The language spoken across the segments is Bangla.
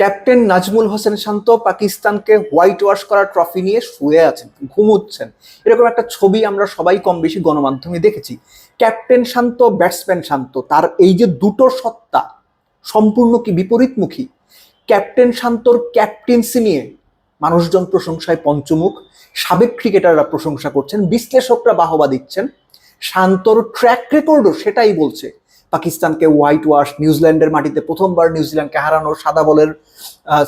ক্যাপ্টেন নাজমুল হোসেন শান্ত পাকিস্তানকে হোয়াইট ওয়াশ করার ট্রফি নিয়ে শুয়ে আছেন, ঘুমোচ্ছেন। এরকম একটা ছবি আমরা সবাই কম বেশি গণমাধ্যমে দেখেছি। ক্যাপ্টেন শান্ত, ব্যাটসম্যান শান্ত, তার এই যে দুটো সত্তা, সম্পূর্ণ কি বিপরীতমুখী? ক্যাপ্টেন শান্তর ক্যাপ্টেন্সি নিয়ে মানুষজন প্রশংসায় পঞ্চমুখ, সাবেক ক্রিকেটাররা প্রশংসা করছেন, বিশ্লেষকরা বাহবা দিচ্ছেন, শান্তর ট্র্যাক রেকর্ডও সেটাই বলছে। পাকিস্তানকে হোয়াইট ওয়াশ নিউজিল্যান্ডের মাটিতে প্রথমবার নিউজিল্যান্ডকে হারানো সাদা বলের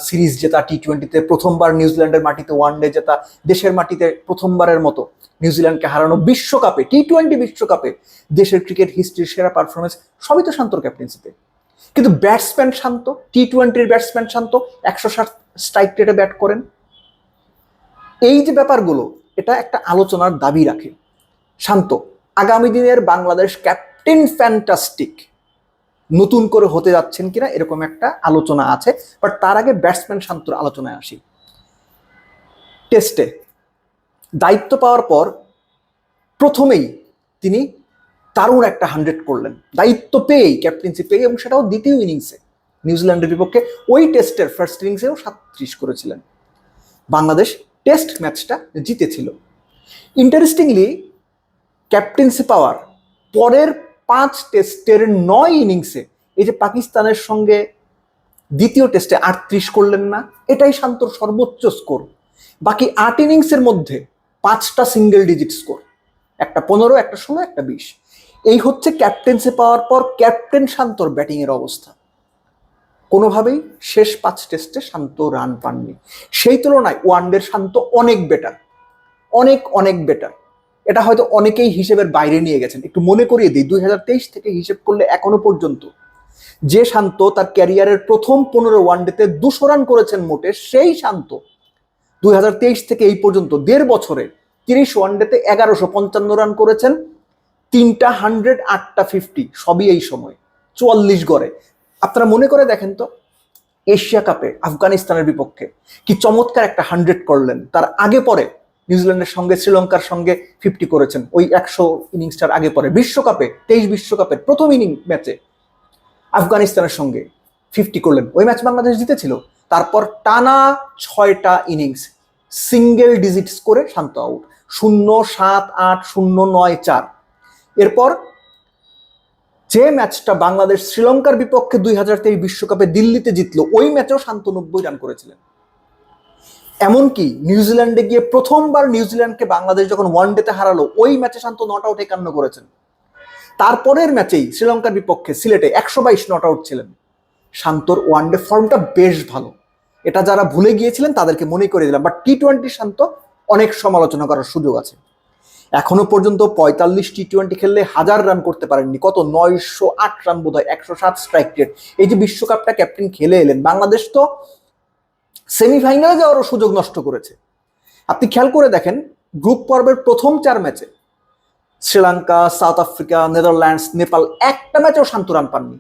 সিরিজ জেতা টি টোয়েন্টিতে প্রথমবার নিউজিল্যান্ডের মাটিতে ওয়ান ডে জেতা দেশের মাটিতে প্রথমবারের মতো নিউজিল্যান্ডকে হারানো বিশ্বকাপে টি টোয়েন্টি বিশ্বকাপে দেশের ক্রিকেট হিস্ট্রির সেরা পারফরমেন্স সবই তো শান্তর ক্যাপ্টেন্সিতে কিন্তু ব্যাটসম্যান শান্ত টি টোয়েন্টির ব্যাটসম্যান শান্ত একশো ষাট স্ট্রাইক রেটে ব্যাট করেন। এই যে ব্যাপারগুলো, এটা একটা আলোচনার দাবি রাখে। শান্ত, আগামী দিনের বাংলাদেশ ক্যাপ্টেন ফ্যান্টাস্টিক নতুন করে হতে যাচ্ছেন কিনা এরকম একটা আলোচনা আছে বাট তার আগে ব্যাটসম্যান শান্তর আলোচনায় আসি। টেস্টে দায়িত্ব পাওয়ার পর প্রথমেই তিনি দারুণ একটা হান্ড্রেড করলেন। দায়িত্ব পেয়েই ক্যাপ্টেন্সি পেয়ে এবং সেটাও দ্বিতীয় ইনিংসে নিউজিল্যান্ডের বিপক্ষে ওই টেস্টের ফার্স্ট ইনিংসেও সাতত্রিশ করেছিলেন। বাংলাদেশ টেস্ট ম্যাচটা জিতেছিল। ইন্টারেস্টিংলি ক্যাপ্টেন্সি পাওয়ার পরের পাঁচ টেস্টের নয় ইনিংসে এই যে পাকিস্তানের সঙ্গে দ্বিতীয় টেস্টে আটত্রিশ করলেন না, এটাই শান্তর সর্বোচ্চ স্কোর। বাকি আট ইনিংসের মধ্যে পাঁচটা সিঙ্গেল ডিজিট স্কোর একটা পনেরো, একটা ষোলো, একটা বিশ। এই হচ্ছে ক্যাপ্টেন্সি পাওয়ার পর ক্যাপ্টেন শান্তর ব্যাটিংয়ের অবস্থা। কোনোভাবেই শেষ পাঁচ টেস্টে শান্ত রান পাননি। সেই তুলনায় ওয়ানডের শান্ত অনেক বেটার অনেক অনেক বেটার এটা হয়তো অনেকেই হিসেবের বাইরে নিয়ে গেছেন। একটু মনে করিয়ে দিই দু হাজার তেইশ থেকে হিসেব করলে এখনও পর্যন্ত যে শান্ত তার ক্যারিয়ারের প্রথম পনেরো ওয়ানডেতে দুশো রান করেছেন মোটে, সেই শান্ত দুই হাজার তেইশ থেকে এই পর্যন্ত দেড় বছরে তিরিশ ওয়ানডেতে এগারোশো পঞ্চান্ন রান করেছেন, তিনটা হান্ড্রেড, আটটা ফিফটি, সবই এই সময়, চুয়াল্লিশ গড়ে। আপনারা মনে করে দেখেন তো, এশিয়া কাপে, আফগানিস্তানের বিপক্ষে কি চমৎকার একটা হান্ড্রেড করলেন। তার আগে পরে নিউজিল্যান্ডের সঙ্গে শ্রীলঙ্কার সঙ্গে ফিফটি করেছেন। ওই একশো ইনিংসটার আগে পরে বিশ্বকাপে, তেইশ বিশ্বকাপের প্রথম ইনিং ম্যাচে আফগানিস্তানের সঙ্গে ফিফটি করলেন। ওই ম্যাচ বাংলাদেশ জিতেছিল। তারপর টানা ছয়টা ইনিংস সিঙ্গেল ডিজিট করে শান্ত আউট শূন্য সাত আট, শূন্য নয় চার। এরপর যে ম্যাচটা বাংলাদেশ শ্রীলঙ্কার বিপক্ষে দুই বিশ্বকাপে দিল্লিতে জিতলো, ওই ম্যাচেও শান্ত নব্বই রান করেছিলেন। এমনকি নিউজিল্যান্ডে গিয়ে প্রথমবার নিউজিল্যান্ডকে বাংলাদেশ যখন ওয়ান ডেতে হারালো, ওই ম্যাচে শান্ত নট আউট একান্ন করেছেন। তারপরের ম্যাচেই শ্রীলঙ্কার বিপক্ষে, সিলেটে একশো বাইশ নট আউট ছিলেন। শান্তর ওয়ান ডে ফর্মটা বেশ ভালো। এটা যারা ভুলে গিয়েছিলেন, তাদেরকে মনে করে দিলাম। বাট টি টোয়েন্টি শান্ত অনেক সমালোচনা করার সুযোগ আছে। এখনও পর্যন্ত পঁয়তাল্লিশ টি টোয়েন্টি খেললে হাজার রান করতে পারেননি। কত? নয়শো আট রান বোধ হয় একশো সাত স্ট্রাইক রেট এই যে বিশ্বকাপটা ক্যাপ্টেন খেলে এলেন, বাংলাদেশ তো সেমিফাইনালে যাওয়ারও সুযোগ নষ্ট করেছে। আপনি খেয়াল করে দেখেন, গ্রুপ পর্বের প্রথম চার ম্যাচে Sri Lanka, South Africa, Netherlands, Nepal একটা ম্যাচেও শান্ত রান পাননি।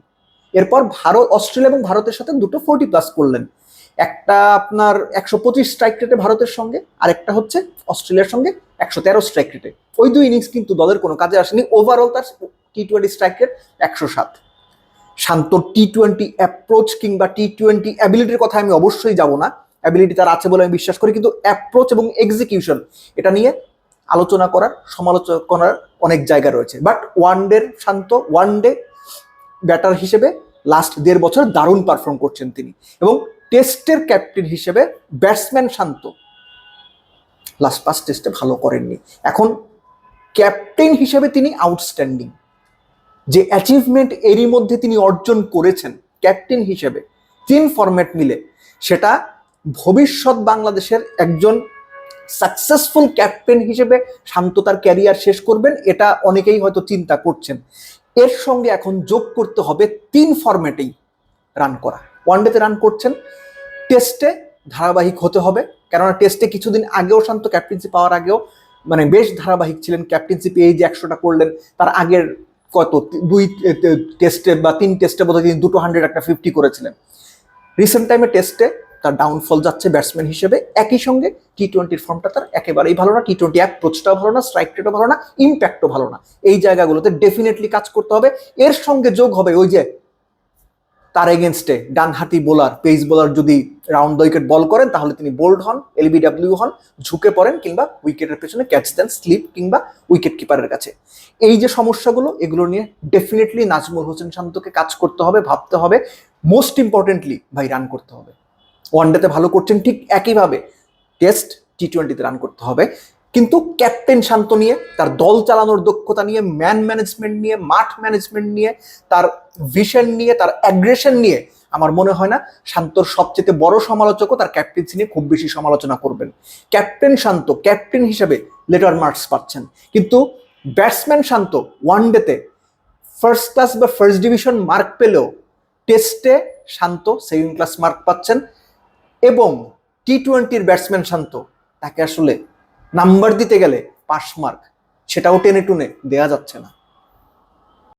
এরপর ভারত, অস্ট্রেলিয়া এবং ভারতের সাথে দুটো ফোর্টি প্লাস করলেন। একটা আপনার একশো পঁচিশ স্ট্রাইক রেটে ভারতের সঙ্গে আর একটা হচ্ছে অস্ট্রেলিয়ার সঙ্গে একশো তেরো স্ট্রাইক রেটে ওই দুই ইনিংস কিন্তু দলের কোনো কাজে আসেনি। ওভারঅল তার টি টোয়েন্টি স্ট্রাইক রেট একশো সাত। শান্ত টি টোয়েন্টি অ্যাপ্রোচ কিংবা টি টোয়েন্টি অ্যাবিলিটির কথা আমি অবশ্যই যাব না। অ্যাবিলিটি তার আছে বলে আমি বিশ্বাস করি, কিন্তু অ্যাপ্রোচ এবং এক্সিকিউশন এটা নিয়ে আলোচনা করার সমালোচনা করার অনেক জায়গা রয়েছে। বাট ওয়ান ডের শান্ত ওয়ান ডে ব্যাটার হিসেবে লাস্ট দেড় বছর দারুণ পারফর্ম করছেন তিনি। এবং টেস্টের ক্যাপ্টেন হিসেবে ব্যাটসম্যান শান্ত। লাস্ট পাঁচ টেস্টে ভালো করেননি। এখন ক্যাপ্টেন হিসেবে তিনি আউটস্ট্যান্ডিং যে অ্যাচিভমেন্ট এরই মধ্যে তিনি অর্জন করেছেন ক্যাপ্টেন হিসেবে, তিন ফরম্যাট মিলে, সেটা ভবিষ্যৎ বাংলাদেশের একজন সাকসেসফুল ক্যাপ্টেন হিসেবে শান্ত তার ক্যারিয়ার শেষ করবেন, এটা অনেকেই হয়তো চিন্তা করছেন। এর সঙ্গে এখন যোগ করতে হবে তিন ফরম্যাটেই রান করা। ওয়ানডেতে রান করছেন টেস্টে ধারাবাহিক হতে হবে, কেননা টেস্টে কিছুদিন আগেও শান্ত ক্যাপ্টেন্সি পাওয়ার আগেও মানে বেশ ধারাবাহিক ছিলেন ক্যাপ্টেন্সি পেয়ে যে একশোটা করলেন, তার আগের কত, দুই টেস্টে বা তিন টেস্টে বোধহয় তিনি দুটো হান্ড্রেড একটা ফিফটি করেছিলেন। রিসেন্ট টাইমে টেস্টে তার ডাউনফল যাচ্ছে ব্যাটসম্যান হিসেবে, একই সঙ্গে টি টোয়েন্টির ফর্মটা তার একেবারেই ভালো না টি টোয়েন্টি অ্যাপ্রোচটাও ভালো না স্ট্রাইক রেটও ভালো না ইম্প্যাক্টও ভালো না। এই জায়গাগুলোতে ডেফিনেটলি কাজ করতে হবে। এর সঙ্গে যোগ হবে ওই যে তার এগেনস্টে ডানহাতি বোলার পেস বোলার যদি রাউন্ড উইকেট বল করেন, তাহলে তিনি বোল্ড হন এলবিডাব্লিউ হন, ঝুঁকে পড়েন কিংবা উইকেটের পেছনে ক্যাচ দেন স্লিপ কিংবা উইকেট কিপারের কাছে। এই যে সমস্যাগুলো, এগুলো নিয়ে ডেফিনেটলি নাজমুল হোসেন শান্তকে কাজ করতে হবে, ভাবতে হবে। মোস্ট ইম্পর্টেন্টলি ভাই রান করতে হবে। ওয়ানডেতে ভালো করছেন, ঠিক একইভাবে টেস্ট টি টোয়েন্টিতে রান করতে হবে। কিন্তু ক্যাপ্টেন শান্ত নিয়ে, তার দল চালানোর দক্ষতা নিয়ে ম্যান ম্যানেজমেন্ট নিয়ে, মাঠ ম্যানেজমেন্ট নিয়ে, তার ভিশন নিয়ে, তার অ্যাগ্রেশন নিয়ে আমার মনে হয় না শান্তর সবচেয়ে বড় সমালোচকও তার ক্যাপ্টেন্সি নিয়ে খুব বেশি সমালোচনা করবেন। ক্যাপ্টেন শান্ত ক্যাপ্টেন হিসেবে লেটার মার্কস পাচ্ছেন। কিন্তু ব্যাটসম্যান শান্ত ওয়ানডেতে ফার্স্ট ক্লাস বা ফার্স্ট ডিভিশন মার্ক পেলেও টেস্টে শান্ত সেকেন্ড ক্লাস মার্ক পাচ্ছেন। এবং টি টোয়েন্টির ব্যাটসম্যান শান্ত, তাকে আসলে নাম্বার দিতে গেলে পাস মার্ক সেটাও টেনে টুনে দেয়া যাচ্ছে না।